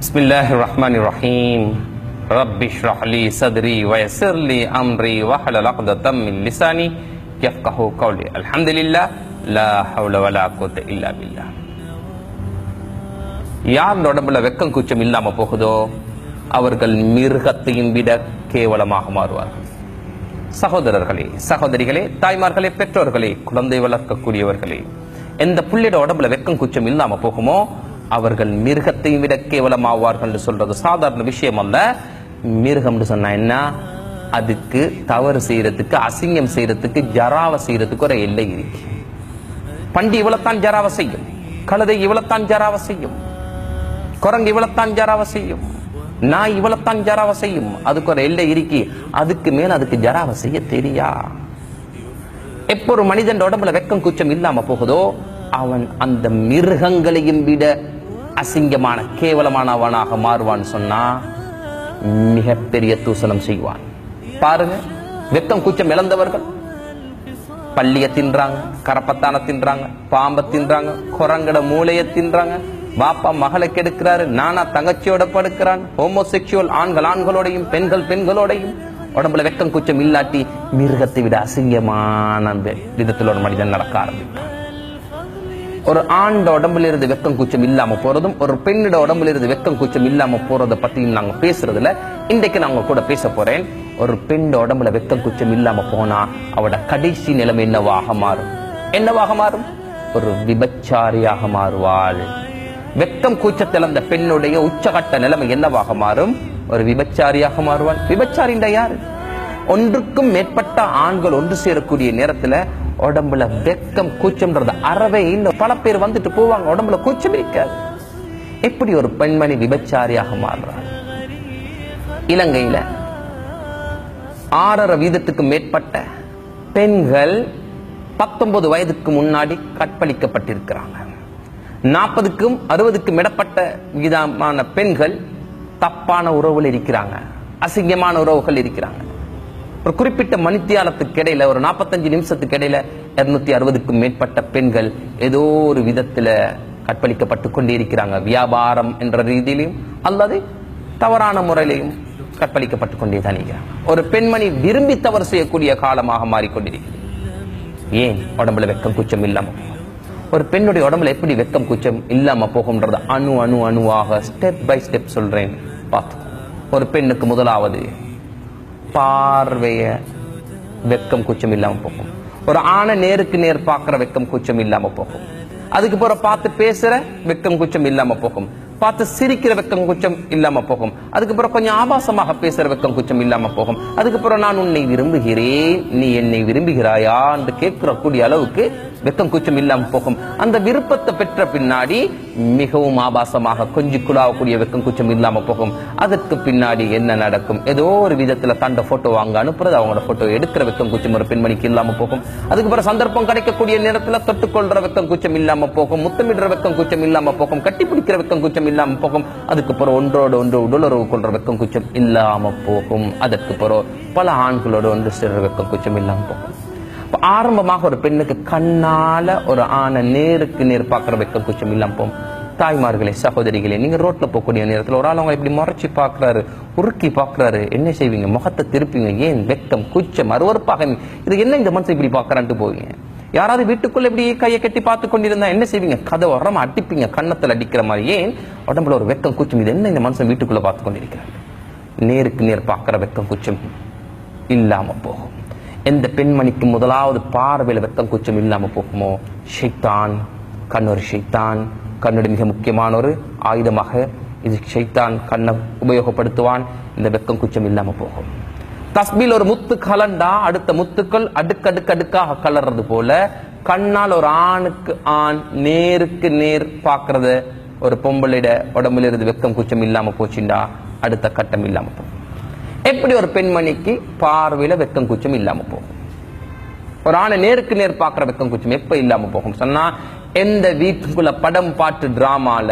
بسم الله الرحمن الرحيم رب اشرح لي صدري ويسر لي امري واحلل عقدة من لساني يفقه قولي الحمد لله لا حول ولا قوة الا بالله யார் உடம்புல வெக்கம் கூச்சம் இல்லாம போகுதோ அவர்கள் மிருகத்தையும் விட கேவலமாக மாறுவார்கள் சகோதரர்களே சகோதரிகளே தாய்மார்களே பெற்றோர்களே குழந்தை வளர்க்கக்கூடியவர்களே எந்த புள்ளிட உடம்புல வெக்கம் கூச்சம் இல்லாம போகுமோ அவர்கள் மிருகத்தையும் விட கேவலமாவார்கள் என்று சொல்றது சாதாரண விஷயம் அல்ல. மிருகம்னு சொன்னா என்ன? அதுக்கு தவறு செய்யறதுக்கு அசிங்கம் செய்யறதுக்கு ஜராவை செய்யறதுக்கு ஒரு எல்லை இருக்கு. பண்டி இவ்வளத்தான் ஜராவை செய்யும். கழுதை இவ்வளத்தான் ஜராவை செய்யும். குரங்கு இவ்வளத்தான் ஜராவை செய்யும். நான் இவ்வளத்தான் ஜராவை செய்யும். அதுக்கு ஒரு எல்லை இருக்கி அதுக்கு மேல அதுக்கு ஜராவை செய்ய தெரியா? எப்போ ஒரு மனிதன் உடம்புல வெக்கம் கூச்சம் இல்லாம போகுதோ அவன் அந்த மிருகங்களையும் விட அசிங்கமான கேவலமானவனாக மாறுவான் சொன்னா மிகப்பெரிய தூசணம் செய்வான். பாருங்க வெக்கம் கூச்சம் இழந்தவர்கள். பள்ளிய தின்றாங்க கரப்பத்தான தின்றாங்க பாம்ப தின்றாங்க குரங்கட மூளைய தின்றாங்க பாப்பா மகளை கெடுக்கிறாரு நானா தங்கச்சியோட படுக்கிறான். ஹோமோசெக்சுவல் ஆண்கள் ஆண்களோடையும் பெண்கள் பெண்களோடையும். உடம்புல வெக்கம் கூச்சம் இல்லாட்டி மிருகத்தை விட அசிங்கமான விதத்தில் ஒரு மனிதன் நடக்க ஆரம்பிப்பான். ஒரு ஆண்ட உடம்புல இருந்து வெக்கம் கூச்சம் இல்லாம போறதும் ஒரு பெண்ணோட உடம்புல இருந்து வெக்கம் கூச்சம் இல்லாம போறத பத்தி நாங்க பேசுறதுல இன்றைக்கு நான் உங்க கூட பேச போறேன். ஒரு பெண் உடம்புல வெக்கம் கூச்சம் இல்லாம போனா அவட கடைசி நிலைமை என்னவாக மாறும்? என்னவாக மாறும்? ஒரு விபச்சாரியாக மாறுவாள். வெக்கம் கூச்சத்தில் அந்த பெண்ணுடைய உச்சகட்ட நிலைமை என்னவாக மாறும்? ஒரு விபச்சாரியாக மாறுவான். விபச்சாரின்ற யாரு? ஒன்றுக்கும் மேற்பட்ட ஆண்கள் ஒன்று சேரக்கூடிய நேரத்துல உடம்புல வெக்கம் கூச்சம்ன்றது அறவே இல்லை. பல பேர் வந்துட்டு போவாங்க. உடம்புல கூச்சம் இருக்காது. எப்படி ஒரு பெண்மணி விபச்சாரியாக மாறுறாள் இலங்கையில ஆறரை வீதத்துக்கு மேற்பட்ட பெண்கள் பத்தொன்பது வயதுக்கு முன்னாடி கற்பழிக்கப்பட்டிருக்கிறாங்க. நாற்பதுக்கும் அறுபதுக்கும் இடப்பட்ட விதமான பெண்கள் தப்பான உறவுகள் இருக்கிறாங்க. அசிங்கமான உறவுகள் இருக்கிறாங்க. ஒரு குறிப்பிட்ட மணித்தியாலத்துக்கு இடையில ஒரு நாற்பத்தஞ்சு நிமிஷத்துக்கு இடையில இருநூத்தி அறுபதுக்கும் மேற்பட்ட பெண்கள் ஏதோ ஒரு விதத்துல கற்பழிக்கப்பட்டு கொண்டே இருக்கிறாங்க வியாபாரம் என்ற ரீதியிலையும் அல்லது தவறான முறையிலையும் கற்பழிக்கப்பட்டு கொண்டே தான் இருக்கிறாங்க. ஒரு பெண்மணி விரும்பி தவறு செய்யக்கூடிய காலமாக மாறிக்கொண்டிருக்கிறது ஏன்? உடம்புல வெக்கம் கூச்சம் இல்லாமல் ஒரு பெண்ணுடைய உடம்புல எப்படி வெக்கம் கூச்சம் இல்லாமல் போகும்ன்றது அணு அணு அணுவாக ஸ்டெப் பை ஸ்டெப் சொல்கிறேன் பார்த்து ஒரு பெண்ணுக்கு முதலாவது பார்வைய வெக்கம் கூச்சம் இல்லாமல் போகும். ஒரு ஆணை நேருக்கு நேர் பார்க்குற வெக்கம் கூச்சம் இல்லாமல் போகும். அதுக்கு போகிற பார்த்து பேசுகிற வெக்கம் கூச்சம் இல்லாமல் போகும். பார்த்து சிரிக்கிற வெக்கம் குச்சம் இல்லாம போகும். அதுக்கு பிறகு கொஞ்சம் ஆபாசமாக பேசுற வெக்கம் குச்சம் இல்லாம போகும். அதுக்கு நான் உன்னை விரும்புகிறேன். நீ என்னை விரும்புகிறாயா என்று கேட்கிற கூடிய அளவுக்கு வெக்கம் குச்சம் இல்லாம போகும். அந்த விருப்பத்தை பெற்ற பின்னாடி மிகவும் ஆபாசமாக கொஞ்சி குடாவக்கூடிய வெக்கம் குச்சம் இல்லாம போகும். அதற்கு பின்னாடி என்ன நடக்கும்? ஏதோ ஒரு விதத்துல தண்ட போட்டோ வாங்க அனுப்புறது அவங்களோட போட்டோ எடுக்கிற வெக்கம் குச்சம் ஒரு பெண்மணிக்கு இல்லாம போகும். அதுக்கப்புறம் சந்தர்ப்பம் கிடைக்கக்கூடிய நேரத்துல தொட்டுக்கொள்ற வெக்கம் குச்சம் இல்லாம போகும். முத்தமிடுற வெக்கம் குச்சம் இல்லாம போகும். கட்டி பிடிக்கிற வெக்கம் குச்சம் இல்லாம போகும். அதுக்கு பிறகு ஒன்றோடு ஒன்று உடலுறவு கொள்ற வெக்கம் குச்சம் இல்லாம போகும். அதற்கு பிறகு பல ஆண்களோடு ஒன்று சேர்ற வெக்கம் குச்சம் இல்லாம போகும். ஆரம்பமாக ஒரு பெண்ணுக்கு கண்ணால ஒரு ஆணை நேருக்கு நேர் பார்க்குற வெக்கம் குச்சம் இல்லாம போகும். தாய்மார்களே சகோதரிகளே நீங்க ரோட்ல போகக்கூடிய நேரத்தில் ஒரு ஆள் அவங்க இப்படி முறைச்சி பார்க்குறாரு உருக்கி பார்க்குறாரு என்ன செய்வீங்க? முகத்தை திருப்பிங்க ஏன் வெக்கம் குச்சம் அருவறுப்பாக இது என்ன இந்த மனுஷன் இப்படி பார்க்குறான்ட்டு போவீங்க? யாராவது வீட்டுக்குள்ள இப்படி கையை கட்டி பார்த்து கொண்டிருந்தா என்ன செய்வீங்க? கதை உரம் அடிப்பீங்க கன்னத்தில் அடிக்கிற மாதிரி. ஏன்? உடம்புல ஒரு வெக்கம் குச்சம். இது என்ன இந்த மனுஷன் வீட்டுக்குள்ள பார்த்து கொண்டிருக்கிறாங்க நேருக்கு நேர் பார்க்குற வெக்கம் குச்சம் இல்லாம போகும். எந்த பெண்மணிக்கு முதலாவது பார்வையில் வெக்கம் குச்சம் இல்லாமல் போகுமோ? ஷைத்தான். கண்ணொரு ஷைத்தான். கண்ணோட மிக முக்கியமான ஒரு ஆயுதமாக இது ஷைத்தான் கண்ணை உபயோகப்படுத்துவான். இந்த வெக்கம் குச்சம் இல்லாமல் போகும். தஸ்பில் ஒரு முத்து கலண்டா? அடுத்த முத்துக்கள் அடுக்கடுக்கு அடுக்காக கலர்றது போல கண்ணால் ஒரு ஆணுக்கு ஆண் நேருக்கு நேர் பார்க்கறத. ஒரு பொம்பளிட உடம்புல இருந்து வெக்கம் குச்சம் இல்லாம போச்சுண்டா? அடுத்த கட்டம் இல்லாம போகும். எப்படி ஒரு பெண்மணிக்கு பார்வையில வெக்கம் குச்சம் இல்லாம போகும்? ஒரு ஆணை நேருக்கு நேர் பார்க்கிற வெக்கம் குச்சம் எப்ப இல்லாம போகும்? சொன்னா எந்த வீட்டுக்குள்ள படம் பாட்டு டிராமால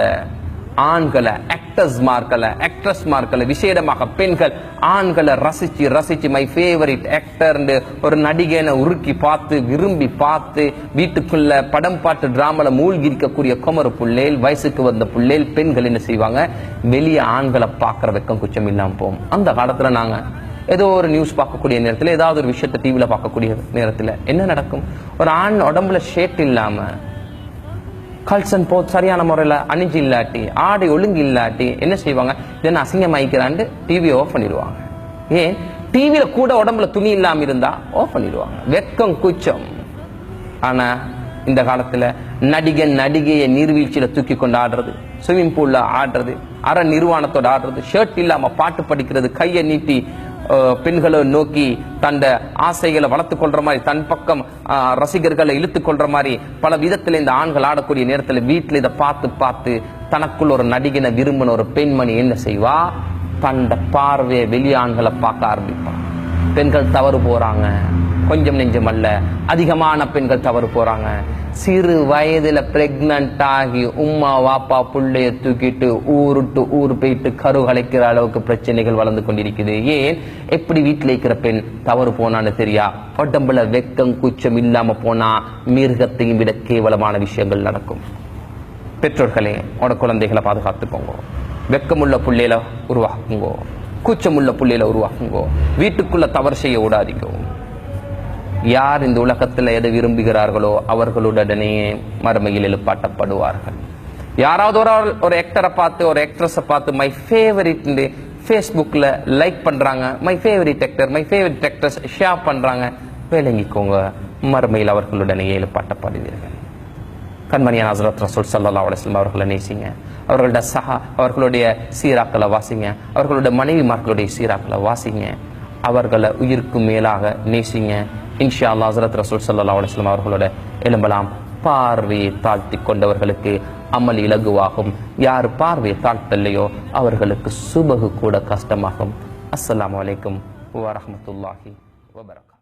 ஆண்களை ஆக்டர்ஸ் மார்க்கல ஆக்ட்ரஸ் மார்க்கல விசேடமாக பெண்கள் ஆண்களை ரசிச்சு ரசிச்சு மை ஃபேவரட் ஆக்டர் ஒரு நடிகனை உருக்கி பார்த்து விரும்பி பார்த்து வீட்டுக்குள்ள படம் பாட்டு டிராமால மூழ்கி இருக்கக்கூடிய குமர புள்ளேல் வயசுக்கு வந்த புள்ளேல் பெண்கள் என்ன செய்வாங்க? வெளியே ஆண்களை பார்க்கற வெக்கம் குச்சம் இல்லாமல் போகும். அந்த காலத்துல நாங்க ஏதோ ஒரு நியூஸ் பார்க்கக்கூடிய நேரத்தில் ஏதாவது ஒரு விஷயத்தை டிவியில பார்க்கக்கூடிய நேரத்தில் என்ன நடக்கும்? ஒரு ஆண் உடம்புல ஷேட் இல்லாம கல்சன் போ சரியான முறையில் அணிஞ்சு இல்லாட்டி ஆடை ஒழுங்கு இல்லாட்டி என்ன செய்வாங்க? தென் அசிங்கமாயிக்கிறான்னு டிவியை ஆஃப் பண்ணிடுவாங்க. ஏன்? டிவியில கூட உடம்புல துணி இல்லாம இருந்தா ஆஃப் பண்ணிடுவாங்க. வெக்கம் கூச்சம். ஆனா இந்த காலத்துல நடிகன் நடிகையை நீர்வீழ்ச்சியில தூக்கி கொண்டு ஆடுறது ஸ்விம்மிங் பூல்ல ஆடுறது அற நிர்வாணத்தோட ஆடுறது ஷர்ட் இல்லாம பாட்டு படிக்கிறது கையை நீட்டி பெண்களை நோக்கி தந்த ஆசைகளை வளர்த்து கொள்ற மாதிரி தன் பக்கம் ரசிகர்களை இழுத்து கொள்ற மாதிரி பல விதத்தில் இந்த ஆண்கள் ஆடக்கூடிய நேரத்தில் வீட்டில் இதை பார்த்து பார்த்து தனக்குள்ள ஒரு நடிகனை விரும்பின ஒரு பெண்மணி என்ன செய்வா? தந்த பார்வையை வெளியாண்களை பார்க்க ஆரம்பிப்பான் பெண்கள் தவறு போறாங்க. கொஞ்சம் நெஞ்சம் அல்ல. அதிகமான பெண்கள் தவறு போறாங்க. சிறு வயதுல பிரெக்னன்ட் ஆகி உம்மா வாப்பா புள்ளைய தூக்கிட்டு ஊருட்டு ஊர் போயிட்டு கரு கலைக்கிற அளவுக்கு பிரச்சனைகள் வளர்ந்து கொண்டிருக்குது. ஏன்? எப்படி வீட்டில் இருக்கிற பெண் தவறு போனான்னு தெரியா? உடம்புல வெக்கம் கூச்சம் இல்லாம போனா மிருகத்தையும் விட கேவலமான விஷயங்கள் நடக்கும். பெற்றோர்களே உங்களோட குழந்தைகளை பாதுகாத்துக்கோங்க. வெக்கமுள்ள புள்ளையில உருவாக்குங்கோ. கூச்சமுள்ள புள்ளியில உருவாக்குங்கோ. வீட்டுக்குள்ள தவறு செய்ய விடாதீங்கோ. யார் இந்த உலகத்தில் எதை விரும்புகிறார்களோ அவர்களுடனே மறுமையில் எழுப்பாட்டப்படுவார்கள். யாராவது ஒரு ஒரு ஆக்டரை பார்த்து ஒரு ஆக்ட்ரஸை பார்த்து மை ஃபேவரிட் ஃபேஸ்புக்கில் லைக் பண்ணுறாங்க my favourite actor my favourite actress share பண்ணுறாங்க விளங்கிக்கோங்க. மறுமையில் அவர்களுடனே எழுப்பாட்டப்படுவீர்கள். கண்மணியான ஹசரத் ரசூல் சல்லா அலுவலம் அவர்களை நேசிங்க. அவர்களோட சஹா அவர்களுடைய சீராக்களை வாசிங்க. அவர்களுடைய மனைவிமார்களுடைய சீராக்களை வாசிங்க. அவர்களை உயிருக்கு மேலாக நேசிங்க. இன்ஷா அல்லா ஹசரத் ரசூல் சல்லா அலுவலம் அவர்களோட எலும்பலாம் பார்வையை தாழ்த்தி கொண்டவர்களுக்கு அமல் இலகுவாகும். யார் பார்வையை தாழ்த்தலையோ அவர்களுக்கு சுபகு கூட கஷ்டமாகும். அஸ்ஸலாமு அலைக்கும் வரஹ்மத்துல்லாஹி வபரகாத்